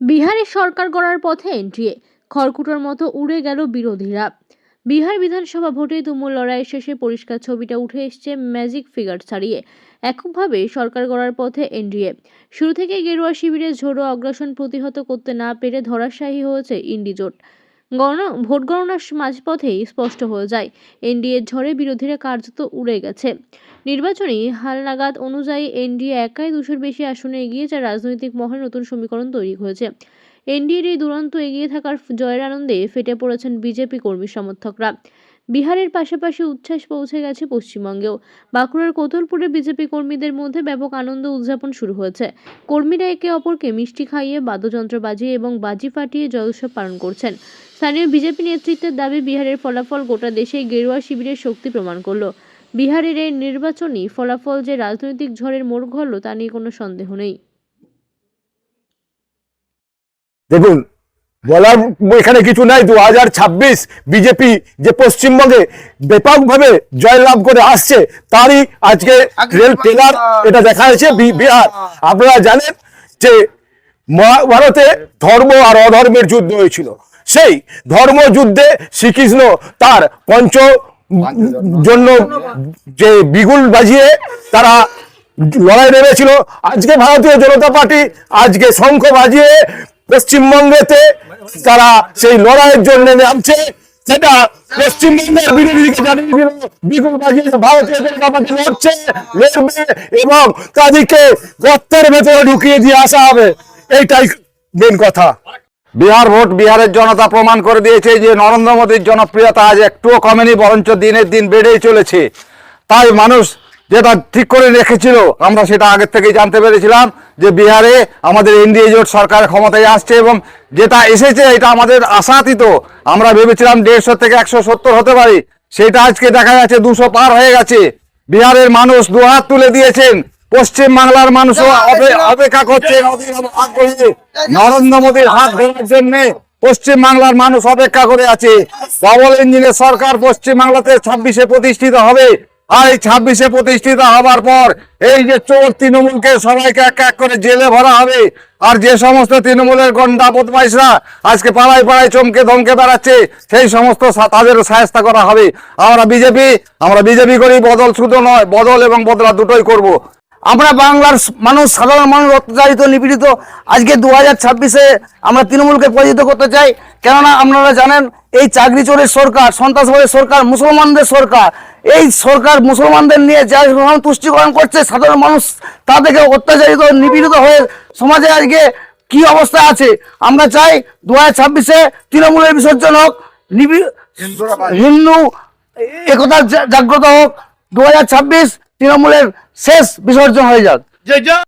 বিহারে সরকার গড়ার পথে এনডিএ খড়কুটোর মতো উড়ে গেল বিরোধীরা। বিহার বিধানসভা ভোটে তুমুল লড়াই শেষে পরিষ্কার ছবিটা উঠে এসছে ম্যাজিক ফিগার ছাড়িয়ে। এককভাবে সরকার গড়ার পথে এনডিএ শুরু থেকে গেরুয়া শিবিরের ঝোড়ো অগ্রাসন প্রতিহত করতে না পেরে ধরাশাহী হয়েছে ইন্ডি জোট গণনা, ভোট গণনার মাঝপথেই স্পষ্ট হয়ে যায়। এনডিএর ঝড়ে বিরোধীরা কার্যত উড়ে গেছে। নির্বাচনী হালনাগাদ অনুযায়ী এনডিএ একাই দুশোর বেশি আসনে এগিয়ে যা রাজনৈতিক মহলে নতুন সমীকরণ তৈরি হয়েছে। এনডিএর এই দুরন্ত এগিয়ে থাকার জয়ের আনন্দে ফেটে পড়েছেন বিজেপি কর্মী সমর্থকরা। বিহারের পাশাপাশি উচ্ছ্বাস পৌঁছে গেছে পশ্চিমবঙ্গেও। বাঁকুড়ার কোতলপুরে বিজেপি কর্মীদের মধ্যে ব্যাপক আনন্দ উদযাপন শুরু হয়েছে। কর্মীরা একে অপরকে মিষ্টি খাইয়ে, বাদ্যযন্ত্র বাজিয়ে এবং বাজি ফাটিয়ে জয় উৎসব পালন করছেন। স্থানীয় বিজেপি নেতৃত্বের দাবি বিহারের ফলাফল গোটা দেশে গেরুয়া শিবিরের শক্তি প্রমাণ করল। বিহারের এই নির্বাচনী ফলাফল যে রাজনৈতিক ঝড়ের মোড় ঘরল তা নিয়ে কোনো সন্দেহ নেই। দেখুন বলার এখানে কিছু নাই। দু হাজার ছাব্বিশ বিজেপি যে পশ্চিমবঙ্গে ব্যাপকভাবে জয়লাভ করে আসছে তারই আজকে রেল টেলার এটা দেখা হয়েছে বি- বিহার। আপনারা জানেন যে মহাভারতে ধর্ম আর অধর্মের যুদ্ধ হয়েছিল। সেই ধর্মযুদ্ধে শ্রীকৃষ্ণ তার পঞ্চ জন্য যে বিগুল বাজিয়ে তারা লড়াই নেমেছিল। আজকে ভারতীয় জনতা পার্টি, আজকে শঙ্খ বাজিয়ে পশ্চিমবঙ্গেতে তারা সেই লড়াইয়ের জন্য নামছে। সেটা পশ্চিমবঙ্গের বিরোধীকে জানিয়ে দিল বাজিয়ে ভারতীয় জনতা পার্টি লড়ছে এবং তাদেরকে গর্তের ভেতরে ঢুকিয়ে দিয়ে আসা হবে। এইটাই মেন কথা। বিহার ভোট বিহারের জনতা প্রমাণ করে দিয়েছে যে নরেন্দ্র মোদীর জনপ্রিয়তা আজ একটুও কমেনি, বরঞ্চ দিনের দিন বেড়েই চলেছে। তাই মানুষ যেটা ঠিক করে রেখেছিল, আমরা সেটা আগের থেকেই জানতে পেরেছিলাম যে বিহারে আমাদের এনডিএ জোট সরকার ক্ষমতায় আসছে এবং যেটা এসেছে এটা আমাদের আশাতীত। আমরা ভেবেছিলাম দেড়শো থেকে একশো সত্তর হতে পারে, সেটা আজকে দেখা যাচ্ছে দুশো পার হয়ে গেছে। বিহারের মানুষ দুহাত তুলে দিয়েছেন। পশ্চিম বাংলার মানুষও অপেক্ষা করছে। নরেন্দ্র মোদীর হাত ধরার জন্য পশ্চিম বাংলার মানুষ অপেক্ষা করে আছে। ডবল ইঞ্জিনের সরকার পশ্চিম বাংলাতে ছাব্বিশে প্রতিষ্ঠিত হবে। আর এই ছাব্বিশে প্রতিষ্ঠিত হবার পর এই যে চোর তৃণমূলকে সবাইকে এক এক করে জেলে ভরা হবে। আর যে সমস্ত তৃণমূলের গন্ডা বদমাইশরা আজকে পাড়ায় পাড়ায় চমকে ধমকে বেড়াচ্ছে সেই সমস্ত সা- তাদের সাহায্য করা হবে। আমরা বিজেপি আমরা বিজেপি করি বদল শুধু নয় বদল এবং বদলা দুটোই করব। আমরা বাংলার মানুষ সাধারণ মানুষ অত্যাচারিত নিপীড়িত আজকে দু হাজার ছাব্বিশে আমরা তৃণমূলকে পরাজিত করতে চাই। কেননা আপনারা জানেন এই চাকরি চোরের সরকার সন্ত্রাসবাদের সরকার মুসলমানদের সরকার এই সরকার মুসলমানদের নিয়ে যা তুষ্টিকরণ করছে সাধারণ মানুষ তা থেকে অত্যাচারিত নিপীড়িত হয়ে সমাজে আজকে কি অবস্থা আছে? আমরা চাই দু হাজার ছাব্বিশে তৃণমূলের বিসর্জন হোক হিন্দু একতা জাগ্রত হোক। দু হাজার ছাব্বিশ তৃণমূলের শেষ বিসর্জন হয়ে যাক।